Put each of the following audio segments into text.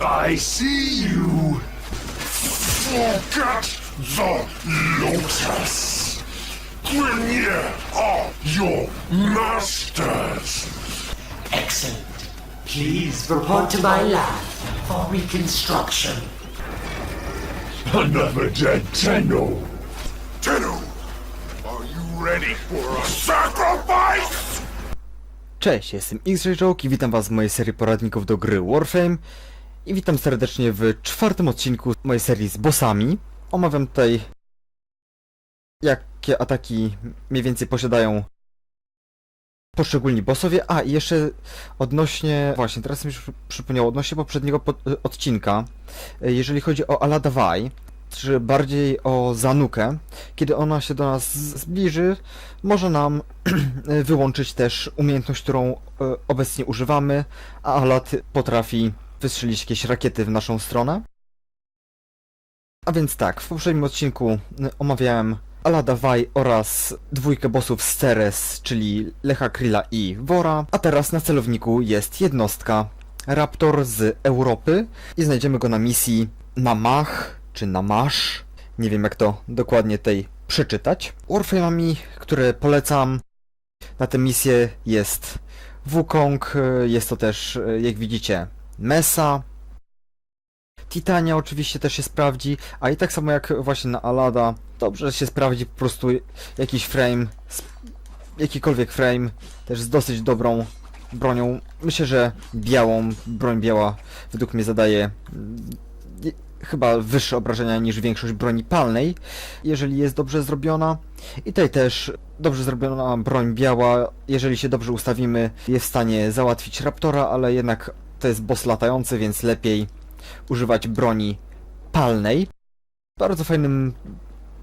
I see you. Forget the Lotus. Grineer are your masters. Excellent. Please report to my lab for reconstruction. Another dead Tenno. Tenno, are you ready for a sacrifice? Cześć, jestem x i witam was w mojej serii poradników do gry Warframe i witam serdecznie w czwartym odcinku mojej serii z bossami. Omawiam tutaj jakie ataki mniej więcej posiadają poszczególni bossowie. A i jeszcze odnośnie, właśnie teraz mi przy- przypomniało, odnośnie poprzedniego pod, odcinka, e, jeżeli chodzi o Aladawai, czy bardziej o Zanukę, kiedy ona się do nas zbliży, może nam wyłączyć też umiejętność, którą e, obecnie używamy, a Alat potrafi wystrzelić jakieś rakiety w naszą stronę. A więc tak, w poprzednim odcinku y, omawiałem Alada Vaj oraz dwójkę bossów z Ceres, czyli Lecha Krilla i Wora, a teraz na celowniku jest jednostka Raptor z Europy i znajdziemy go na misji Namach, czy Namash, nie wiem jak to dokładnie tutaj przeczytać. Warframe'ami, które polecam na tę misję jest Wukong, y, jest to też, y, jak widzicie, Mesa, Titania oczywiście też się sprawdzi, a i tak samo jak właśnie na Alada, dobrze się sprawdzi po prostu jakiś frame, jakikolwiek frame, też z dosyć dobrą bronią. Myślę, że białą, broń biała według mnie zadaje mm, chyba wyższe obrażenia niż większość broni palnej, jeżeli jest dobrze zrobiona. I tutaj też dobrze zrobiona broń biała, jeżeli się dobrze ustawimy, jest w stanie załatwić Raptora, ale jednak to jest boss latający, więc lepiej używać broni palnej. Bardzo fajnym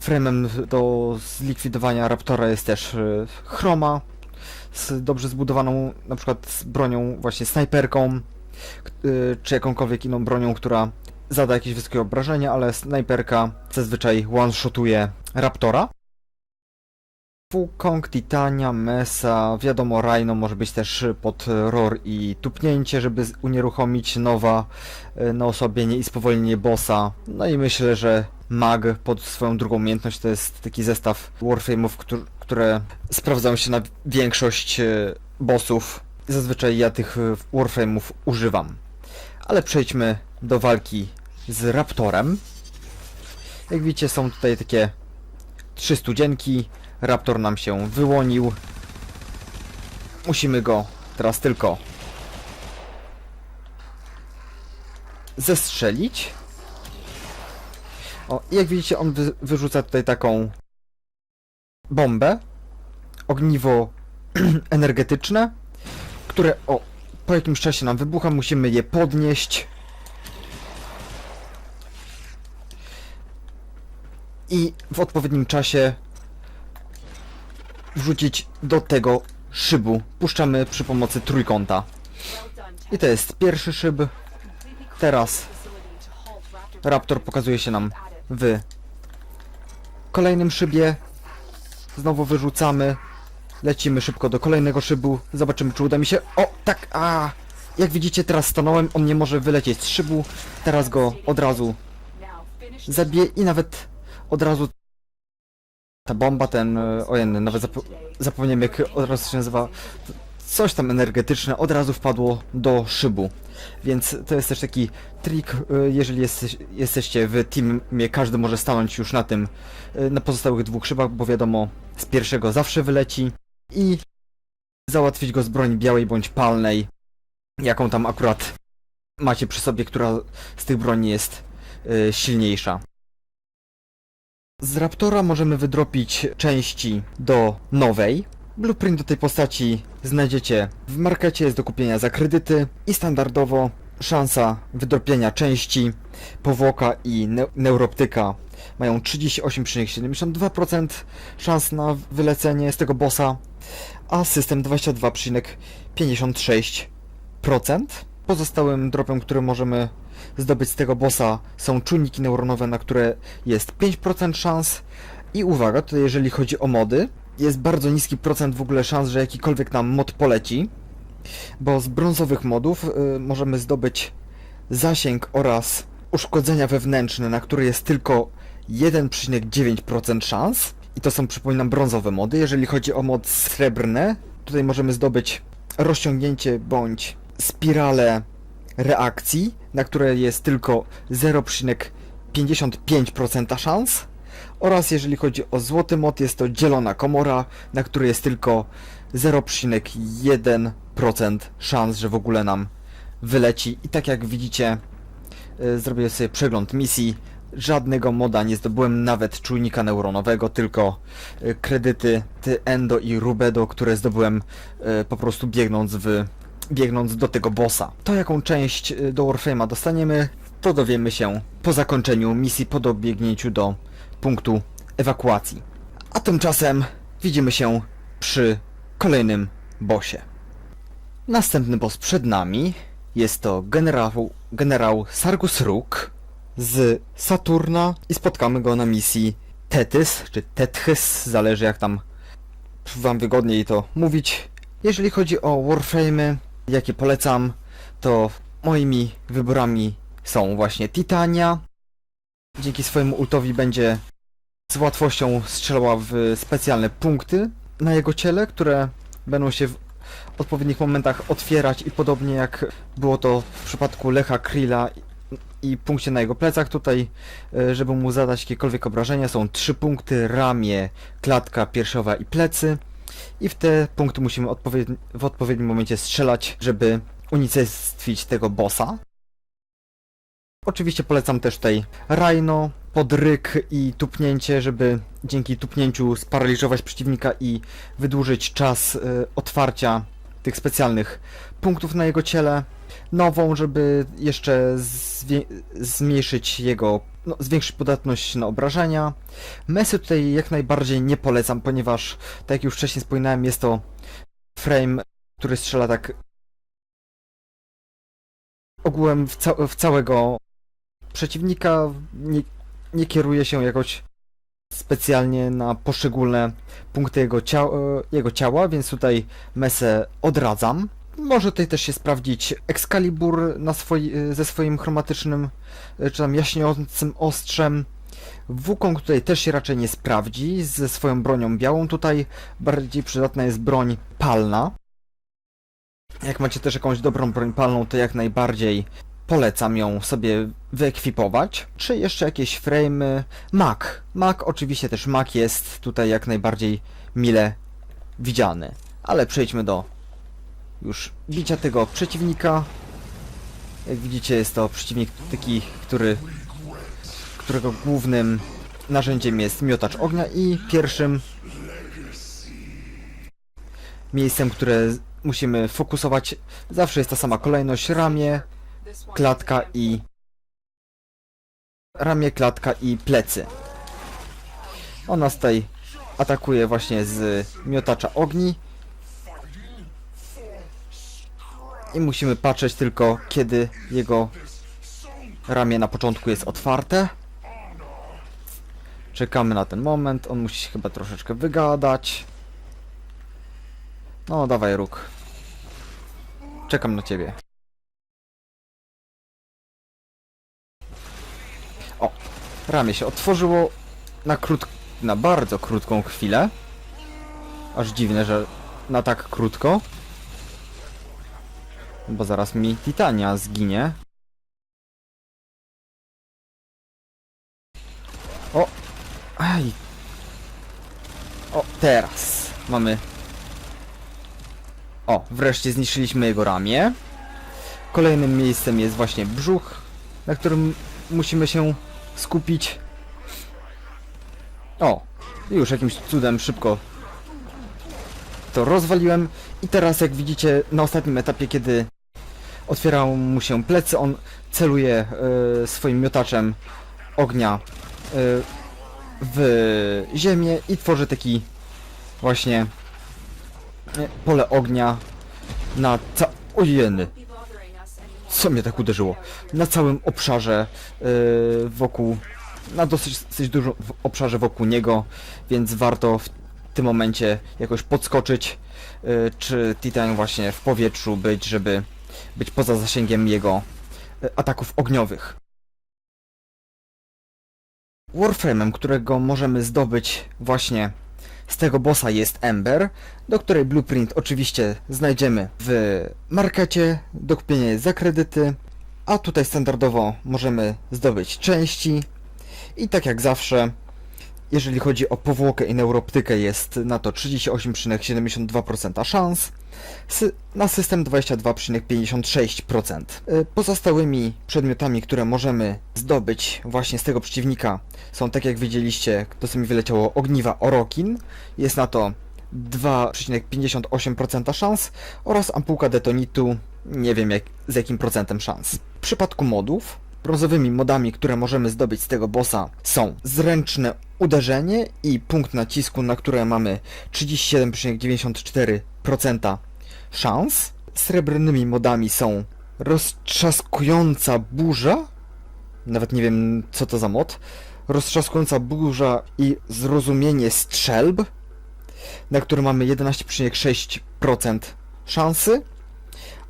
fremem do zlikwidowania Raptora jest też e, Chroma z dobrze zbudowaną na przykład z bronią właśnie snajperką e, czy jakąkolwiek inną bronią, która zada jakieś wysokie obrażenia, ale snajperka zazwyczaj one-shotuje Raptora. Wukong, Titania, Mesa, wiadomo Rhino może być też pod roar i tupnięcie, żeby unieruchomić nowa e, na osłabienie i spowolnienie bossa. No i myślę, że Mag pod swoją drugą umiejętność to jest taki zestaw Warframe'ów, któr- które sprawdzają się na większość e, bossów. Zazwyczaj ja tych e, Warframe'ów używam. Ale przejdźmy do walki z Raptorem. Jak widzicie są tutaj takie trzy studzienki. Raptor nam się wyłonił. Musimy go teraz tylko zestrzelić. O, jak widzicie, on wy, wyrzuca tutaj taką bombę, ogniwo energetyczne, które o, po jakimś czasie nam wybucha, musimy je podnieść. I w odpowiednim czasie wrzucić do tego szybu. Puszczamy przy pomocy trójkąta. I to jest pierwszy szyb. Teraz Raptor pokazuje się nam w kolejnym szybie. Znowu wyrzucamy. Lecimy szybko do kolejnego szybu. Zobaczymy, czy uda mi się. O, tak, a! Jak widzicie, teraz stanąłem. On nie może wylecieć z szybu. Teraz go od razu zabiję i nawet od razu ta bomba, ten, e, ojen, nawet zapo zapomniałem jak od razu się nazywa, coś tam energetyczne, od razu wpadło do szybu. Więc to jest też taki trik, e, jeżeli jesteś, jesteście w teamie, każdy może stanąć już na tym, e, na pozostałych dwóch szybach, bo wiadomo, z pierwszego zawsze wyleci i załatwić go z broni białej bądź palnej, jaką tam akurat macie przy sobie, która z tych broni jest silniejsza. Z Raptora możemy wydropić części do nowej. Blueprint do tej postaci znajdziecie w markecie, jest do kupienia za kredyty i standardowo szansa wydropienia części powłoka i ne neuroptyka mają 38,72% szans na wylecenie z tego bossa, a system 22,56%. Pozostałym dropem, który możemy zdobyć z tego bossa są czujniki neuronowe, na które jest 5% szans. I uwaga, tutaj jeżeli chodzi o mody, jest bardzo niski procent w ogóle szans, że jakikolwiek nam mod poleci, bo z brązowych modów y, możemy zdobyć zasięg oraz uszkodzenia wewnętrzne, na które jest tylko 1,9% szans. I to są, przypominam, brązowe mody. Jeżeli chodzi o mod srebrne, tutaj możemy zdobyć rozciągnięcie bądź spirale reakcji, na które jest tylko 0,55% szans. Oraz jeżeli chodzi o złoty mod, jest to dzielona komora, na której jest tylko 0,1% szans, że w ogóle nam wyleci. I tak jak widzicie, y, zrobię sobie przegląd misji. Żadnego moda nie zdobyłem, nawet czujnika neuronowego, tylko y, kredyty ty Endo i Rubedo, które zdobyłem y, po prostu biegnąc w biegnąc do tego bossa. To jaką część y, do Warframe'a dostaniemy, to dowiemy się po zakończeniu misji, po dobiegnięciu do punktu ewakuacji. A tymczasem widzimy się przy kolejnym bossie. Następny boss przed nami jest to generał, generał Sargus Rook z Saturna i spotkamy go na misji Tethys, czy Tethys, zależy jak tam wam wygodniej to mówić. Jeżeli chodzi o Warframe'y, jakie polecam, to moimi wyborami są właśnie Titania. Dzięki swojemu ultowi będzie z łatwością strzelała w specjalne punkty na jego ciele, które będą się w odpowiednich momentach otwierać i podobnie jak było to w przypadku Lecha Krilla i- punkcie na jego plecach tutaj, e, żeby mu zadać jakiekolwiek obrażenia, są trzy punkty, ramię, klatka piersiowa i plecy i w te punkty musimy w odpowiednim momencie strzelać, żeby unicestwić tego bossa. Oczywiście polecam też tutaj Rhino, podryk i tupnięcie, żeby dzięki tupnięciu sparaliżować przeciwnika i wydłużyć czas y, otwarcia tych specjalnych punktów na jego ciele. Nową, żeby jeszcze zmniejszyć jego, no, zwiększyć podatność na obrażenia. Mesy tutaj jak najbardziej nie polecam, ponieważ, tak jak już wcześniej wspominałem, jest to frame, który strzela tak ogółem w, ca- w całego przeciwnika, nie, nie kieruje się jakoś specjalnie na poszczególne punkty jego, cia- jego ciała, więc tutaj mesę odradzam. Może tutaj też się sprawdzić Excalibur na swoi, e, ze swoim chromatycznym, e, czy tam jaśniejącym ostrzem. Wukong tutaj też się raczej nie sprawdzi ze swoją bronią białą. Tutaj bardziej przydatna jest broń palna. Jak macie też jakąś dobrą broń palną, to jak najbardziej polecam ją sobie wyekwipować. Czy jeszcze jakieś frame'y? Mac. Mac, oczywiście też Mac jest tutaj jak najbardziej mile widziany. Ale przejdźmy do już bicia tego przeciwnika. Jak widzicie jest to przeciwnik taki, który, którego głównym narzędziem jest miotacz ognia i pierwszym miejscem, które z- musimy fokusować zawsze jest ta sama kolejność ramię, klatka i ramię, klatka i plecy. On nas tutaj atakuje właśnie z miotacza ogni. I musimy patrzeć tylko kiedy jego ramię na początku jest otwarte. Czekamy na ten moment, on musi się chyba troszeczkę wygadać. No dawaj róg. Czekam na ciebie. O, ramię się otworzyło na krót... na bardzo krótką chwilę. Aż dziwne, że na tak krótko. Bo zaraz mi Titania zginie. O! Aj! O, teraz mamy... O, wreszcie zniszczyliśmy jego ramię. Kolejnym miejscem jest właśnie brzuch, na którym musimy się skupić. O, już jakimś cudem szybko to rozwaliłem i teraz jak widzicie na ostatnim etapie, kiedy otwierał mu się plecy, on celuje e, swoim miotaczem ognia e, w ziemię i tworzy taki właśnie e, pole ognia na ca... Ojeny, co mnie tak uderzyło? Na całym obszarze yy, wokół, na dosyć, dosyć dużym obszarze wokół niego, więc warto w tym momencie jakoś podskoczyć, yy, czy Titan właśnie w powietrzu być, żeby być poza zasięgiem jego e, ataków ogniowych. Warframe'em, którego możemy zdobyć właśnie z tego bossa jest Ember, do której blueprint oczywiście znajdziemy w markecie, do kupienia za kredyty, a tutaj standardowo możemy zdobyć części i tak jak zawsze, jeżeli chodzi o powłokę i neuroptykę jest na to 38,72% szans, na system 22,56%. Y, Pozostałymi przedmiotami, które możemy zdobyć właśnie z tego przeciwnika są, tak jak widzieliście, to co mi wyleciało, ogniwa Orokin. Jest na to 2,58% szans oraz ampułka detonitu, nie wiem jak, z jakim procentem szans. W przypadku modów, brązowymi modami, które możemy zdobyć z tego bossa są zręczne uderzenie i punkt nacisku, na które mamy 37,94% szans. Srebrnymi modami są roztrzaskująca burza, nawet nie wiem co to za mod, roztrzaskująca burza i zrozumienie strzelb, na które mamy 11,6% szansy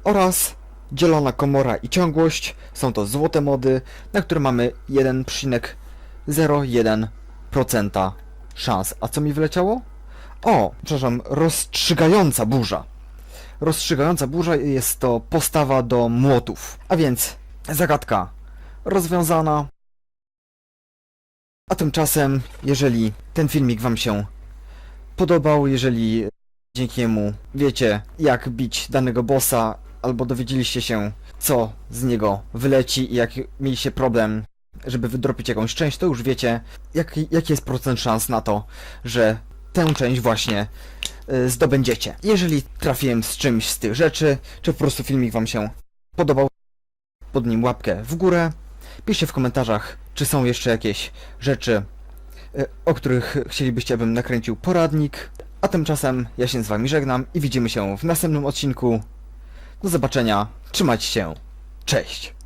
oraz dzielona komora i ciągłość, są to złote mody, na które mamy 1,01% szans. A co mi wyleciało? O, przepraszam, rozstrzygająca burza. Rozstrzygająca burza jest to postawa do młotów. A więc zagadka rozwiązana. A tymczasem, jeżeli ten filmik Wam się podobał, jeżeli dzięki niemu wiecie jak bić danego bossa, albo dowiedzieliście się co z niego wyleci i jak mieliście problem, żeby wydropić jakąś część, to już wiecie jaki, jaki jest procent szans na to, że tę część właśnie y, zdobędziecie. Jeżeli trafiłem z czymś z tych rzeczy, czy po prostu filmik Wam się podobał, pod nim łapkę w górę. Piszcie w komentarzach, czy są jeszcze jakieś rzeczy, y, o których chcielibyście, abym nakręcił poradnik. A tymczasem ja się z Wami żegnam i widzimy się w następnym odcinku. Do zobaczenia, trzymajcie się, cześć!